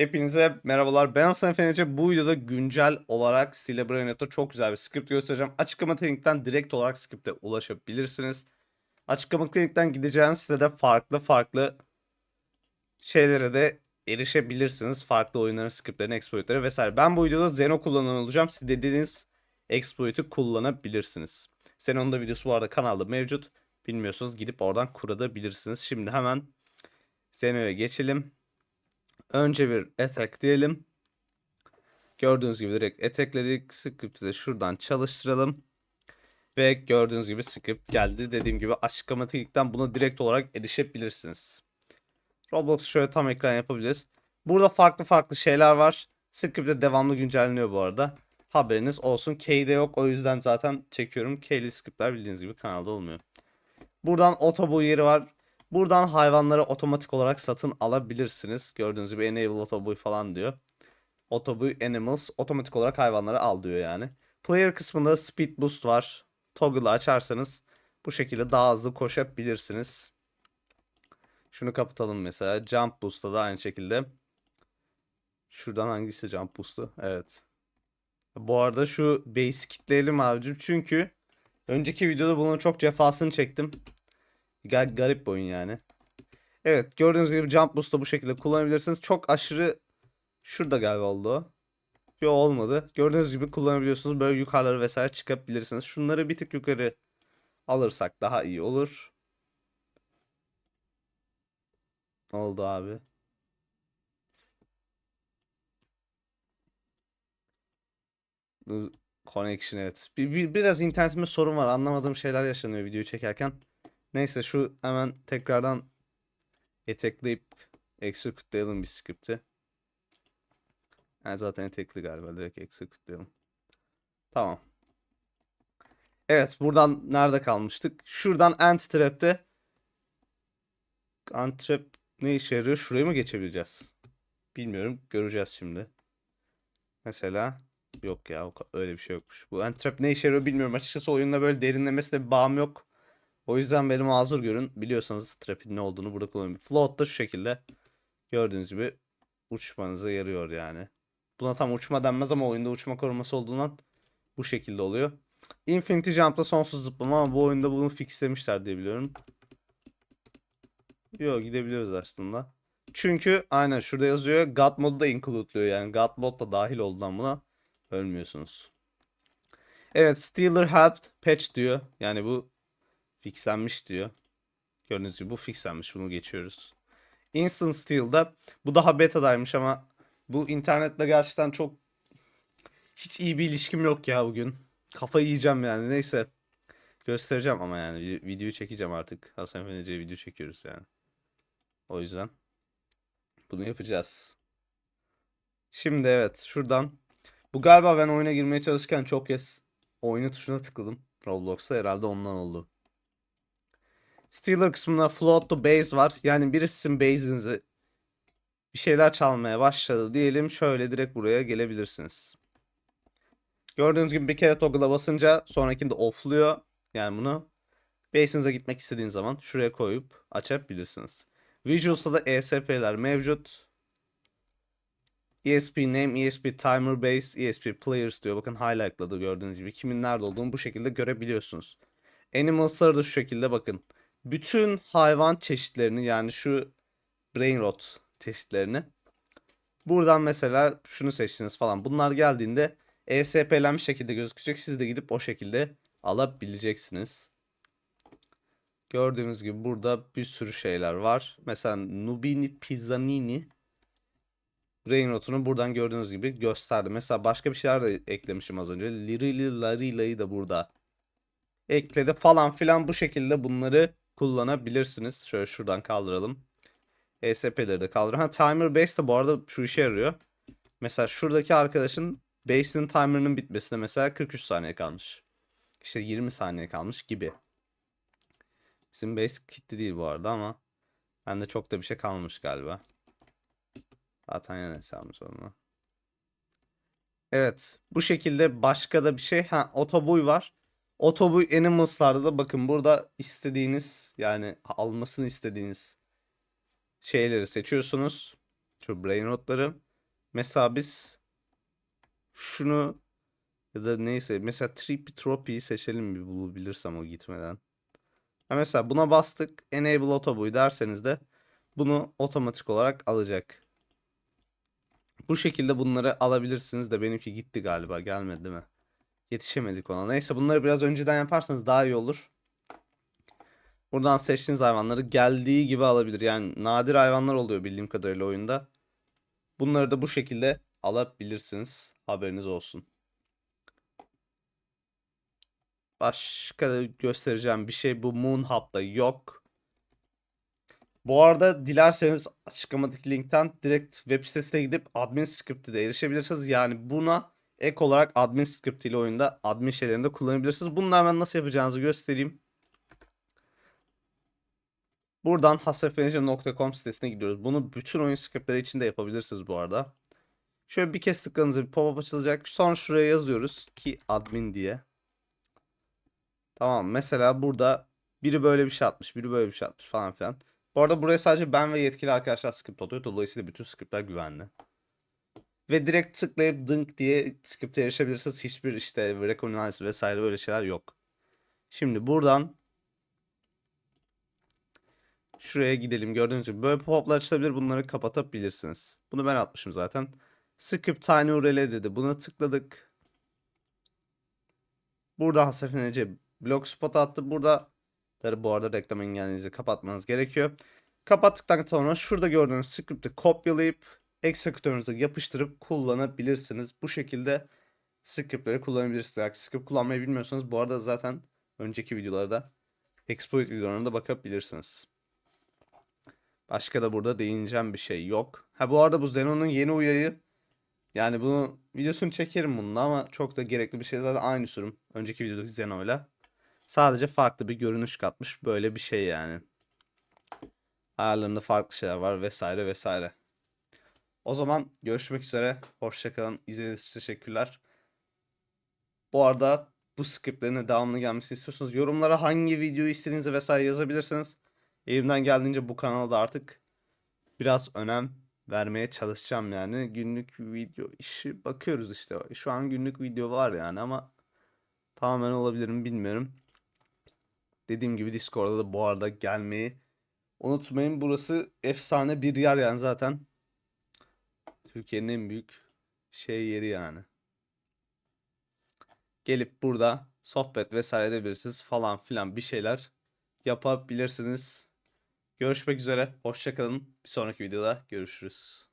Hepinize merhabalar. Ben Hasan Fenece. Bu videoda güncel olarak Celebration'da çok güzel bir script göstereceğim. Açıklama linkten direkt olarak script'e ulaşabilirsiniz. Açıklama linkten gideceğiniz sitede farklı farklı şeylere de erişebilirsiniz. Farklı oyunların scriptlerine, exploit'lere vesaire. Ben bu videoda Zeno kullanan olacağım. Siz dediğiniz exploit'u kullanabilirsiniz. Zeno'nun da videosu bu arada kanalda mevcut. Bilmiyorsanız gidip oradan kurabilirsiniz. Şimdi hemen Zeno'ya geçelim. Önce bir attack diyelim. Gördüğünüz gibi direkt attackledik. Script'i de şuradan çalıştıralım. Ve gördüğünüz gibi script geldi. Dediğim gibi açıklama linkten buna direkt olarak erişebilirsiniz. Roblox şöyle tam ekran yapabiliriz. Burada farklı farklı şeyler var. Script'de devamlı güncelleniyor bu arada. Haberiniz olsun. K'de yok. O yüzden zaten çekiyorum. K'li scriptler bildiğiniz gibi kanalda olmuyor. Buradan otobu yeri var. Buradan hayvanları otomatik olarak satın alabilirsiniz. Gördüğünüz gibi enable otobuy falan diyor. Otobuy animals otomatik olarak hayvanları al diyor yani. Player kısmında speed boost var. Toggle'ı açarsanız bu şekilde daha hızlı koşabilirsiniz. Şunu kapatalım mesela. Jump boost'ta da aynı şekilde. Şuradan hangisi jump boost'u? Evet. Bu arada şu base kitleyelim abicim. Çünkü önceki videoda bunun çok cefasını çektim. Gar garip bir oyun yani. Evet gördüğünüz gibi Jump Boost'u bu şekilde kullanabilirsiniz. Çok aşırı şurada galiba oldu. Yo olmadı. Gördüğünüz gibi kullanabiliyorsunuz. Böyle yukarılara vesaire çıkabilirsiniz. Şunları bir tık yukarı alırsak daha iyi olur. Ne oldu abi? Connection evet. Bir, bir- biraz internetimde sorun var. Anlamadığım şeyler yaşanıyor videoyu çekerken. Neyse şu hemen tekrardan etekleyip execute'layalım bir script'i. Yani zaten etekli galiba. Direkt execute'layalım. Tamam. Evet buradan nerede kalmıştık? Şuradan ant trap'te ant trap ne işe yarıyor? Şuraya mı geçebileceğiz? Bilmiyorum. Göreceğiz şimdi. Mesela yok ya öyle bir şey yokmuş. Bu ant trap ne işe yarıyor bilmiyorum. Açıkçası oyunda böyle derinlemesine bir bağım yok. O yüzden beni mazur görün. Biliyorsanız trap'in ne olduğunu burada kullanın. Float da şu şekilde. Gördüğünüz gibi uçmanıza yarıyor yani. Buna tam uçma denmez ama oyunda uçma koruması olduğundan bu şekilde oluyor. Infinity Jump'la sonsuz zıplama ama bu oyunda bunu fixlemişler diye biliyorum. Yok gidebiliyoruz aslında. Çünkü aynen şurada yazıyor God modu da include'luyor yani God mod da dahil olduğundan buna ölmüyorsunuz. Evet Stealer helped patch diyor. Yani bu fixlenmiş diyor. Gördüğünüz gibi bu fixlenmiş. Bunu geçiyoruz. Instant Steel'da bu daha beta'daymış ama bu internetle gerçekten çok hiç iyi bir ilişkim yok ya bugün. Kafayı yiyeceğim yani. Neyse. Göstereceğim ama yani vi- videoyu çekeceğim artık. Hasan Feneci'ye video çekiyoruz yani. O yüzden bunu yapacağız. Şimdi evet şuradan. Bu galiba ben oyuna girmeye çalışırken çok kez oyunu tuşuna tıkladım. Roblox'ta herhalde ondan oldu. Stealer kısmında float to base var. Yani birisi sizin base'inizi bir şeyler çalmaya başladı diyelim. Şöyle direkt buraya gelebilirsiniz. Gördüğünüz gibi bir kere toggle'a basınca sonrakinde offluyor. Yani bunu base'inize gitmek istediğiniz zaman şuraya koyup açabilirsiniz. Visuals'ta da ESP'ler mevcut. ESP name, ESP timer base, ESP players diyor. Bakın highlightladı gördüğünüz gibi. Kimin nerede olduğunu bu şekilde görebiliyorsunuz. Animals'ları da şu şekilde bakın bütün hayvan çeşitlerini yani şu brain rot çeşitlerini buradan mesela şunu seçtiniz falan. Bunlar geldiğinde ESP'lenmiş şekilde gözükecek. Siz de gidip o şekilde alabileceksiniz. Gördüğünüz gibi burada bir sürü şeyler var. Mesela Nubini Pizzanini Brain rotunu buradan gördüğünüz gibi gösterdi. Mesela başka bir şeyler de eklemişim az önce. Lirili Larila'yı da burada ekledi falan filan bu şekilde bunları kullanabilirsiniz. Şöyle şuradan kaldıralım. ESP'leri de kaldıralım. Ha timer base de bu arada şu işe yarıyor. Mesela şuradaki arkadaşın base'in timer'ının bitmesine mesela 43 saniye kalmış. İşte 20 saniye kalmış gibi. Bizim base kilitli değil bu arada ama bende çok da bir şey kalmamış galiba. Zaten yine hesabımız onunla. Evet. Bu şekilde başka da bir şey. Ha otobuy var. Otobuy Animals'larda da bakın burada istediğiniz yani almasını istediğiniz şeyleri seçiyorsunuz. Şu brain rotları. Mesela biz şunu ya da neyse mesela Trippy Tropy'yi seçelim bir bulabilirsem o gitmeden. Ha mesela buna bastık. Enable Autobuy derseniz de bunu otomatik olarak alacak. Bu şekilde bunları alabilirsiniz de benimki gitti galiba gelmedi değil mi? Yetişemedik ona. Neyse bunları biraz önceden yaparsanız daha iyi olur. Buradan seçtiğiniz hayvanları geldiği gibi alabilir. Yani nadir hayvanlar oluyor bildiğim kadarıyla oyunda. Bunları da bu şekilde alabilirsiniz. Haberiniz olsun. Başka göstereceğim bir şey bu Moon Hub'da yok. Bu arada dilerseniz açıklamadaki linkten direkt web sitesine gidip admin script'e de erişebilirsiniz. Yani buna ek olarak admin script ile oyunda admin şeylerini de kullanabilirsiniz. Bunu da hemen nasıl yapacağınızı göstereyim. Buradan hasefmanager.com sitesine gidiyoruz. Bunu bütün oyun scriptleri için de yapabilirsiniz bu arada. Şöyle bir kez tıkladığınızda bir pop-up açılacak. Sonra şuraya yazıyoruz ki admin diye. Tamam mesela burada biri böyle bir şey atmış, biri böyle bir şey atmış falan filan. Bu arada buraya sadece ben ve yetkili arkadaşlar script atıyor. Dolayısıyla bütün scriptler güvenli. Ve direkt tıklayıp dınk diye script'e erişebilirsiniz. Hiçbir işte recognize vesaire böyle şeyler yok. Şimdi buradan şuraya gidelim. Gördüğünüz gibi böyle pop-up'lar açılabilir. Bunları kapatabilirsiniz. Bunu ben atmışım zaten. Script tiny URL dedi. Buna tıkladık. Burada haseflenece blogspot attı. Burada bu arada reklam engellinizi kapatmanız gerekiyor. Kapattıktan sonra şurada gördüğünüz script'i kopyalayıp eksekütörünüze yapıştırıp kullanabilirsiniz. Bu şekilde script'leri kullanabilirsiniz. Eğer script kullanmayı bilmiyorsanız bu arada zaten önceki videolarda exploit videolarına da bakabilirsiniz. Başka da burada değineceğim bir şey yok. Ha bu arada bu Zenon'un yeni uyarıyı yani bunu videosunu çekerim bununla ama çok da gerekli bir şey zaten aynı sürüm. Önceki videodaki Zeno'yla. Sadece farklı bir görünüş katmış. Böyle bir şey yani. Ayarlarında farklı şeyler var vesaire vesaire. O zaman görüşmek üzere. Hoşçakalın. İzlediğiniz için teşekkürler. Bu arada bu scriptlerin devamlı gelmesini istiyorsanız yorumlara hangi videoyu istediğinizi vesaire yazabilirsiniz. Elimden geldiğince bu kanalda artık biraz önem vermeye çalışacağım yani. Günlük video işi bakıyoruz işte. Şu an günlük video var yani ama tamamen olabilir mi bilmiyorum. Dediğim gibi Discord'da da bu arada gelmeyi unutmayın. Burası efsane bir yer yani zaten. Türkiye'nin en büyük şey yeri yani. Gelip burada sohbet vesaire edebilirsiniz falan filan bir şeyler yapabilirsiniz. Görüşmek üzere. Hoşçakalın. Bir sonraki videoda görüşürüz.